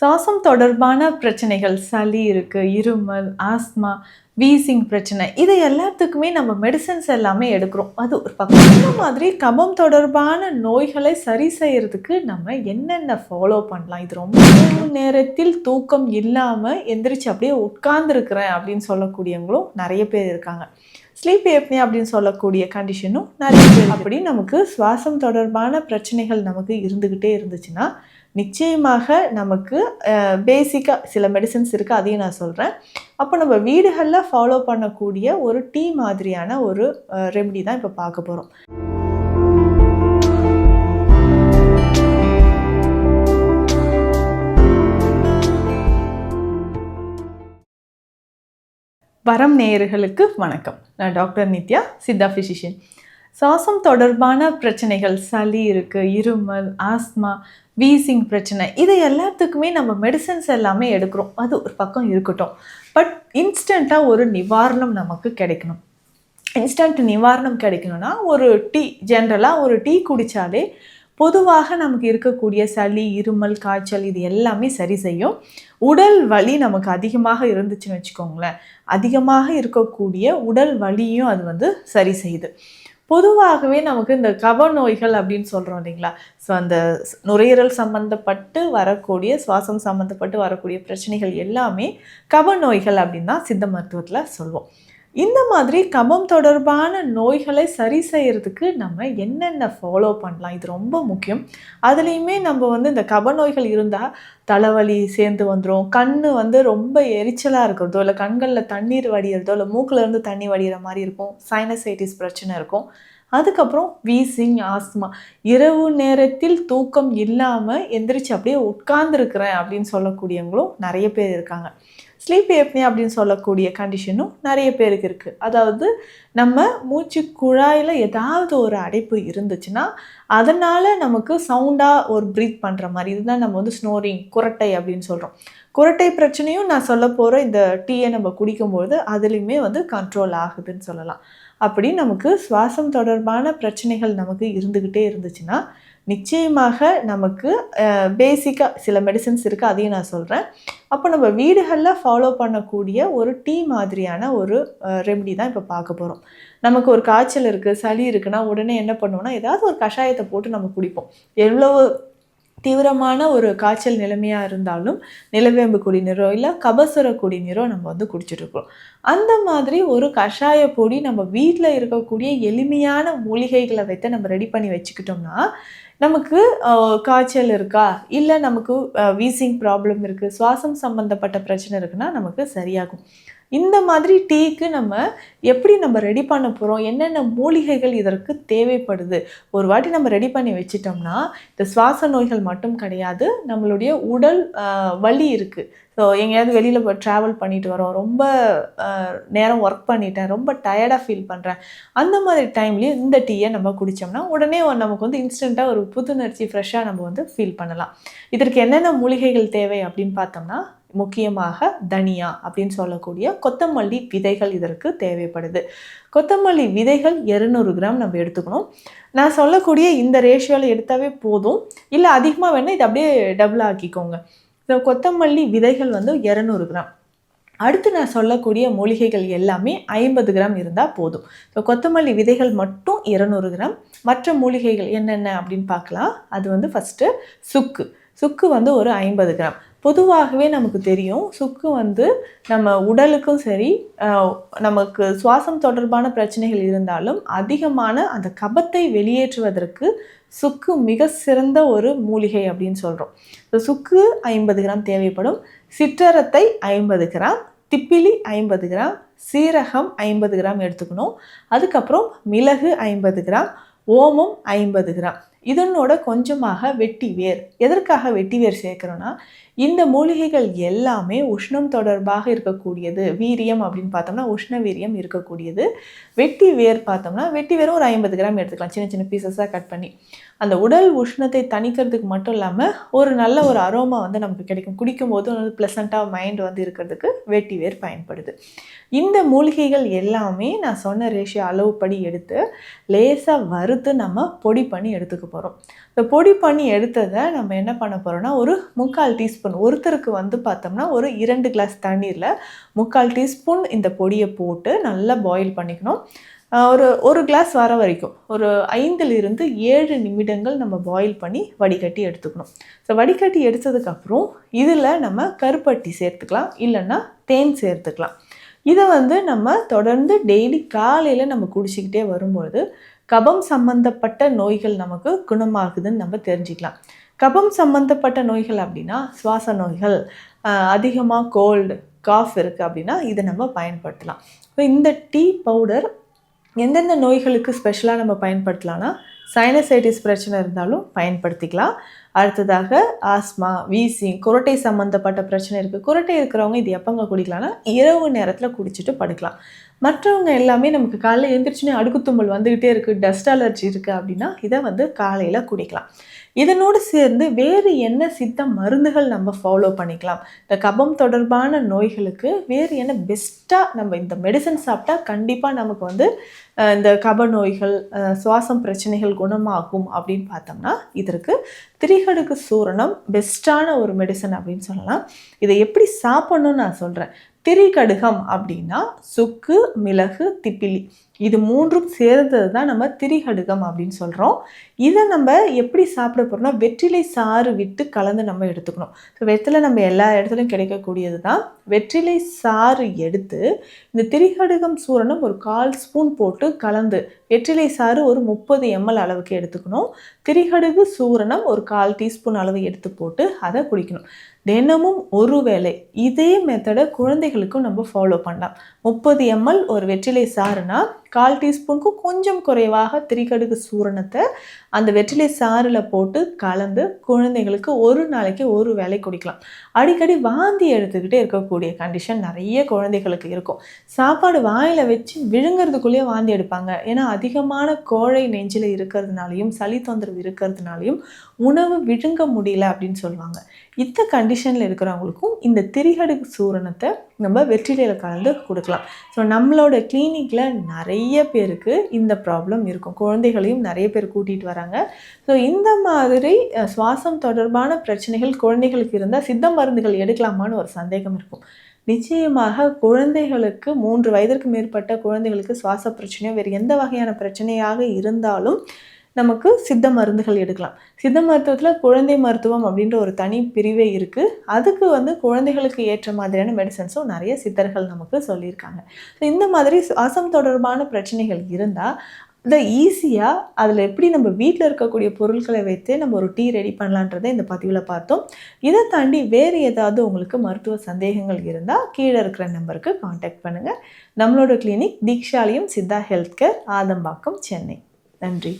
சுவாசம் தொடர்பான பிரச்சனைகள் சளி இருக்குது இருமல் ஆஸ்மா வீசிங் பிரச்சனை இது எல்லாத்துக்குமே நம்ம மெடிசன்ஸ் எல்லாமே எடுக்கிறோம். அது ஒரு பக்கம் இந்த மாதிரி கபம் தொடர்பான நோய்களை சரி செய்கிறதுக்கு நம்ம என்னென்ன ஃபாலோ பண்ணலாம்? இது ரொம்ப நேரத்தில் தூக்கம் இல்லாமல் எந்திரிச்சு அப்படியே உட்கார்ந்துருக்குறேன் அப்படின்னு சொல்லக்கூடியவங்களும் நிறைய பேர் இருக்காங்க. ஸ்லீப் ஏப்னே அப்படின்னு சொல்லக்கூடிய கண்டிஷனும் நிறைய பேர் அப்படி நமக்கு சுவாசம் தொடர்பான பிரச்சனைகள் நமக்கு இருந்துக்கிட்டே இருந்துச்சுன்னா நிச்சயமாக நமக்கு பேசிக்காக சில மெடிசன்ஸ் இருக்குது அதையும் நான் சொல்கிறேன் அப்போ நம்ம வீடுகளில் ஃபாலோ பண்ணக்கூடிய ஒரு டீ மாதிரியான ஒரு ரெமெடி தான் இப்போ பார்க்க போகிறோம் வரம் நேயர்களுக்கு வணக்கம். நான் டாக்டர் நித்யா சித்தா ஃபிசிஷியன் சுவாசம் தொடர்பான பிரச்சனைகள் சளி இருக்குது இருமல் ஆஸ்மா வீசிங் பிரச்சனை இது எல்லாத்துக்குமே நம்ம மெடிசன்ஸ் எல்லாமே எடுக்கிறோம். அது ஒரு பக்கம் இருக்கட்டும். பட் இன்ஸ்டண்ட்டாக ஒரு நிவாரணம் நமக்கு கிடைக்கணும். இன்ஸ்டன்ட் நிவாரணம் கிடைக்கணும்னா ஒரு டீ ஜென்ரலாக ஒரு டீ குடித்தாலே பொதுவாக நமக்கு இருக்கக்கூடிய சளி இருமல் காய்ச்சல் இது எல்லாமே சரி செய்யும். உடல் வலி நமக்கு அதிகமாக இருந்துச்சுன்னு வச்சுக்கோங்களேன். அதிகமாக இருக்கக்கூடிய உடல் வலியும் அது வந்து சரி செய்யுது. பொதுவாகவே நமக்கு இந்த கப நோய்கள் அப்படின்னு சொல்கிறோம் இல்லைங்களா? ஸோ அந்த நுரையீரல் சம்மந்தப்பட்டு வரக்கூடிய சுவாசம் சம்மந்தப்பட்டு வரக்கூடிய பிரச்சனைகள் எல்லாமே கப நோய்கள் அப்படின்னு தான் சித்த மருத்துவத்தில் சொல்வோம். இந்த மாதிரி கபம் தொடர்பான நோய்களை சரி செய்யறதுக்கு நம்ம என்னென்ன ஃபாலோ பண்ணலாம்? இது ரொம்ப முக்கியம். அதுலேயுமே நம்ம வந்து இந்த கப நோய்கள் இருந்தால் தலைவலி சேர்ந்து வந்துடும் கண் வந்து ரொம்ப எரிச்சலாக இருக்கிறதோ இல்லை கண்களில் தண்ணீர் வடிகிறதோ இல்லை மூக்கில் இருந்து தண்ணி வடிகிற மாதிரி இருக்கும். சைனசைட்டிஸ் பிரச்சனை இருக்கும். அதுக்கப்புறம் வீசிங் ஆஸ்மா இரவு நேரத்தில் தூக்கம் இல்லாமல் எந்திரிச்சு அப்படியே உட்கார்ந்துருக்குறேன் அப்படின்னு சொல்லக்கூடியவங்களும் நிறைய பேர் இருக்காங்க. ஸ்லீப் ஏப்னே அப்படின்னு சொல்லக்கூடிய கண்டிஷனும் நிறைய பேருக்கு இருக்குது அதாவது நம்ம மூச்சு குழாயில் ஏதாவது ஒரு அடைப்பு இருந்துச்சுன்னா அதனால் நமக்கு சவுண்டாக ஒரு ப்ரீத் பண்ணுற மாதிரி இதுதான் நம்ம வந்து ஸ்னோரிங் குரட்டை அப்படின்னு சொல்கிறோம் குரட்டை பிரச்சனையும் நான் சொல்ல போகிற இந்த டீயை நம்ம குடிக்கும்போது அதுலேயுமே வந்து கண்ட்ரோல் ஆகுதுன்னு சொல்லலாம். அப்படி நமக்கு சுவாசம் தொடர்பான பிரச்சனைகள் நமக்கு இருந்துக்கிட்டே இருந்துச்சுன்னா நிச்சயமாக நமக்கு பேசிக்காக சில மெடிசன்ஸ் இருக்குது அதையும் நான் சொல்கிறேன் அப்போ நம்ம வீடுகளில் ஃபாலோ பண்ணக்கூடிய ஒரு டீ மாதிரியான ஒரு ரெமெடி தான் இப்போ பார்க்க போகிறோம் நமக்கு ஒரு காய்ச்சல் இருக்குது சளி இருக்குன்னா உடனே என்ன பண்ணுவோம்னா ஏதாவது ஒரு கஷாயத்தை போட்டு நம்ம குடிப்போம். எவ்வளோ தீவிரமான ஒரு காய்ச்சல் நிலைமையாக இருந்தாலும் நிலவேம்பு குடிநீரோ இல்லை கபசுர குடிநீரோ நம்ம வந்து குடிச்சிட்ருக்கோம் அந்த மாதிரி ஒரு கஷாய பொடி நம்ம வீட்டில் இருக்கக்கூடிய எளிமையான மூலிகைகளை வைத்து நம்ம ரெடி பண்ணி வச்சுக்கிட்டோம்னா நமக்கு காய்ச்சல் இருக்கா? இல்லை நமக்கு வீசிங் ப்ராப்ளம் இருக்குது சுவாசம் சம்மந்தப்பட்ட பிரச்சனை இருக்குன்னா நமக்கு சரியாகும். இந்த மாதிரி டீக்கு நம்ம எப்படி நம்ம ரெடி பண்ண போகிறோம் என்னென்ன மூலிகைகள் இதற்கு தேவைப்படுது? ஒரு வாட்டி நம்ம ரெடி பண்ணி வச்சிட்டோம்னா இந்த சுவாச நோய்கள் மட்டும் கிடையாது நம்மளுடைய உடல் வலி இருக்குது ஸோ எங்கேயாவது வெளியில் ட்ராவல் பண்ணிட்டு வரோம். ரொம்ப நேரம் ஒர்க் பண்ணிட்டேன். ரொம்ப டயர்டாக ஃபீல் பண்ணுறேன் அந்த மாதிரி டைம்லேயும் இந்த டீயை நம்ம குடித்தோம்னா உடனே நமக்கு வந்து இன்ஸ்டண்ட்டாக ஒரு புத்துணர்ச்சி ஃப்ரெஷ்ஷாக நம்ம வந்து ஃபீல் பண்ணலாம். இதற்கு என்னென்ன மூலிகைகள் தேவை அப்படின்னு பார்த்தோம்னா முக்கியமாக தனியா அப்படின்னு சொல்லக்கூடிய கொத்தமல்லி விதைகள் இதற்கு தேவைப்படுது. கொத்தமல்லி விதைகள் இரநூறு கிராம் நம்ம எடுத்துக்கணும். நான் சொல்லக்கூடிய இந்த ரேஷியோவில் எடுத்தாவே போதும். இல்லை அதிகமாக வேணால் இது அப்படியே டபுள் ஆக்கிக்கோங்க. இந்த கொத்தமல்லி விதைகள் வந்து இரநூறு கிராம். அடுத்து நான் சொல்லக்கூடிய மூலிகைகள் எல்லாமே ஐம்பது கிராம் இருந்தால் போதும். ஸோ கொத்தமல்லி விதைகள் மட்டும் இரநூறு கிராம். மற்ற மூலிகைகள் என்னென்ன அப்படின்னு பார்க்கலாம். அது வந்து ஃபஸ்ட்டு சுக்கு. சுக்கு வந்து ஒரு ஐம்பது கிராம். பொதுவாகவே நமக்கு தெரியும் சுக்கு வந்து நம்ம உடலுக்கும் சரி நமக்கு சுவாசம் தொடர்பான பிரச்சனைகள் இருந்தாலும் அதிகமான அந்த கபத்தை வெளியேற்றுவதற்கு சுக்கு மிக சிறந்த ஒரு மூலிகை அப்படின்னு சொல்கிறோம் ஸோ சுக்கு ஐம்பது கிராம் தேவைப்படும் சிற்றரத்தை ஐம்பது கிராம் திப்பிலி ஐம்பது கிராம் சீரகம் ஐம்பது கிராம் எடுத்துக்கணும். அதுக்கப்புறம் மிளகு ஐம்பது கிராம் ஓமம் ஐம்பது கிராம். இதனோட கொஞ்சமாக வெட்டி வேர். எதற்காக வெட்டி வேர் சேர்க்குறோன்னா இந்த மூலிகைகள் எல்லாமே உஷ்ணம் தொடர்பாக இருக்கக்கூடியது. வீரியம் அப்படின்னு பார்த்தோம்னா உஷ்ண வீரியம் இருக்கக்கூடியது. வெட்டி வேர் பார்த்தோம்னா வெட்டி வேரும் ஒரு ஐம்பது கிராம் எடுத்துக்கலாம். சின்ன சின்ன பீசஸாக கட் பண்ணி. அந்த உடல் உஷ்ணத்தை தணிக்கிறதுக்கு மட்டும் இல்லாமல் ஒரு நல்ல ஒரு அரோமா வந்து நமக்கு கிடைக்கும். குடிக்கும் போது வந்து ப்ளசண்ட்டாக மைண்ட் வந்து இருக்கிறதுக்கு வெட்டி வேர் பயன்படுது. இந்த மூலிகைகள் எல்லாமே நான் சொன்ன ரேஷியோ அளவுப்படி எடுத்து லேசாக வறுத்து நம்ம பொடி பண்ணி எடுத்துக்க போகிறோம் இந்த பொடி பண்ணி எடுத்ததை நம்ம என்ன பண்ண போகிறோம்னா ஒரு முக்கால் டீஸ்பூன் ஒருத்தருக்கு வந்து பார்த்தோம்னா ஒரு இரண்டு கிளாஸ் தண்ணீரில் முக்கால் டீஸ்பூன் இந்த பொடியை போட்டு நல்லா பாயில் பண்ணிக்கணும். ஒரு ஒரு கிளாஸ் வர வரைக்கும் ஒரு ஐந்திலிருந்து ஏழு நிமிடங்கள் நம்ம பாயில் பண்ணி வடிகட்டி எடுத்துக்கணும். ஸோ வடிகட்டி எடுத்ததுக்கப்புறம் இதில் நம்ம கருப்பட்டி சேர்த்துக்கலாம் இல்லைன்னா தேன் சேர்த்துக்கலாம். இதை வந்து நம்ம தொடர்ந்து டெய்லி காலையில் நம்ம குடிச்சிக்கிட்டே வரும்பொழுது கபம் சம்பந்தப்பட்ட நோய்கள் நமக்கு குணமாகுதுன்னு நம்ம தெரிஞ்சுக்கலாம். கபம் சம்பந்தப்பட்ட நோய்கள் அப்படின்னா சுவாச நோய்கள் அதிகமாக கோல்டு காஃப் இருக்குது அப்படின்னா இதை நம்ம பயன்படுத்தலாம். இப்போ இந்த டீ பவுடர் எந்தெந்த நோய்களுக்கு ஸ்பெஷலாக நம்ம பயன்படுத்தலாம்னா சைனசைட்டிஸ் பிரச்சனை இருந்தாலும் பயன்படுத்திக்கலாம். அடுத்ததாக ஆஸ்மா வீசிங் குரட்டை சம்மந்தப்பட்ட பிரச்சனை இருக்குது குரட்டை இருக்கிறவங்க இது எப்போங்க குடிக்கலாம்னா இரவு நேரத்தில் குடிச்சிட்டு படுக்கலாம். மற்றவங்க எல்லாமே நமக்கு காலையில் எழுந்திரிச்சுனே அடுக்குத்தும்மல் வந்துக்கிட்டே இருக்குது டஸ்ட் அலர்ஜி இருக்குது அப்படின்னா இதை வந்து காலையில் குடிக்கலாம். இதனோடு சேர்ந்து வேறு என்ன சித்த மருந்துகள் நம்ம ஃபாலோ பண்ணிக்கலாம்? இந்த கபம் தொடர்பான நோய்களுக்கு வேறு என்ன பெஸ்ட்டாக நம்ம இந்த மெடிசன் சாப்பிட்டா கண்டிப்பாக நமக்கு வந்து இந்த கப நோய்கள் சுவாசம் பிரச்சனைகள் குணமாகும் அப்படின்னு பார்த்தோம்னா இதற்கு திரிகடுக்கு சூரணம் பெஸ்ட்டான ஒரு மெடிசன் அப்படின்னு சொல்லலாம். இதை எப்படி சாப்பிடணும்னு நான் சொல்கிறேன் திரிகடுகம் அப்படின்னா சுக்கு மிளகு திப்பிலி. இது மூன்றும் சேர்ந்தது தான் நம்ம திரிகடுகம் அப்படின்னு சொல்கிறோம் இதை நம்ம எப்படி சாப்பிட போகிறோம்னா வெற்றிலை சாறு விட்டு கலந்து நம்ம எடுத்துக்கணும். ஸோ வெற்றிலை நம்ம எல்லா இடத்துலையும் கிடைக்கக்கூடியது தான். வெற்றிலை சாறு எடுத்து இந்த திரிகடுகம் சூரணம் ஒரு கால் ஸ்பூன் போட்டு கலந்து வெற்றிலை சாறு ஒரு முப்பது எம்எல் அளவுக்கு எடுத்துக்கணும். திரிகடுகு சூரணம் ஒரு கால் டீஸ்பூன் அளவு எடுத்து போட்டு அதை குடிக்கணும். தினமும் ஒரு வேளை இதே மெத்தடை குழந்தைகளுக்கும் நம்ம ஃபாலோ பண்ணலாம். முப்பது எம்எல் ஒரு வெற்றிலை சாறுனா கால் டீஸ்பூனுக்கும் கொஞ்சம் குறைவாக திரிகடுகு சூரணத்தை அந்த வெற்றிலை சாறில் போட்டு கலந்து குழந்தைங்களுக்கு ஒரு நாளைக்கு ஒரு வேளை குடிக்கலாம். அடிக்கடி வாந்தி எடுத்துக்கிட்டே இருக்கக்கூடிய கண்டிஷன் நிறைய குழந்தைகளுக்கு இருக்கும். சாப்பாடு வாயில் வச்சு விழுங்குறதுக்குள்ளேயே வாந்தி எடுப்பாங்க. ஏன்னா அதிகமான கோழை நெஞ்சில் இருக்கிறதுனாலையும் சளி தொந்தரவு இருக்கிறதுனாலையும் உணவு விழுங்க முடியல அப்படின்னு சொல்லுவாங்க. இந்த கண்டிஷனில் இருக்கிறவங்களுக்கும் இந்த திரிகடுகு சூரணத்தை நம்ம வெற்றிலையில் கலந்து கொடுக்கலாம். ஸோ நம்மளோட கிளினிக்கில் நிறைய பேருக்கு இந்த ப்ராப்ளம் இருக்கும். குழந்தைகளையும் நிறைய பேர் கூட்டிகிட்டு வராங்க. ஸோ இந்த மாதிரி சுவாசம் தொடர்பான பிரச்சனைகள் குழந்தைகளுக்கு இருந்தால் சித்த மருந்துகள் எடுக்கலாமான்னு ஒரு சந்தேகம் இருக்கும். நிச்சயமாக குழந்தைகளுக்கு மூன்று வயதிற்கு மேற்பட்ட குழந்தைகளுக்கு சுவாச பிரச்சனையோ வேறு எந்த வகையான பிரச்சனையாக இருந்தாலும் நமக்கு சித்த மருந்துகள் எடுக்கலாம். சித்த மருத்துவத்தில் குழந்தை மருத்துவம் அப்படின்ற ஒரு தனி பிரிவே இருக்குது அதுக்கு வந்து குழந்தைகளுக்கு ஏற்ற மாதிரியான மெடிசன்ஸும் நிறைய சித்தர்கள் நமக்கு சொல்லியிருக்காங்க. ஸோ இந்த மாதிரி சுவாசம் தொடர்பான பிரச்சனைகள் இருந்தால் இதை ஈஸியாக அதில் எப்படி நம்ம வீட்டில் இருக்கக்கூடிய பொருட்களை வைத்து நம்ம ஒரு டீ ரெடி பண்ணலான்றதை இந்த பதிவில் பார்த்தோம். இதை தாண்டி வேறு ஏதாவது உங்களுக்கு மருத்துவ சந்தேகங்கள் இருந்தால் கீழே இருக்கிற நம்பருக்கு காண்டாக்ட் பண்ணுங்கள் நம்மளோட clinic Dikshalayam Siddha health care Adambakkam Chennai. நன்றி.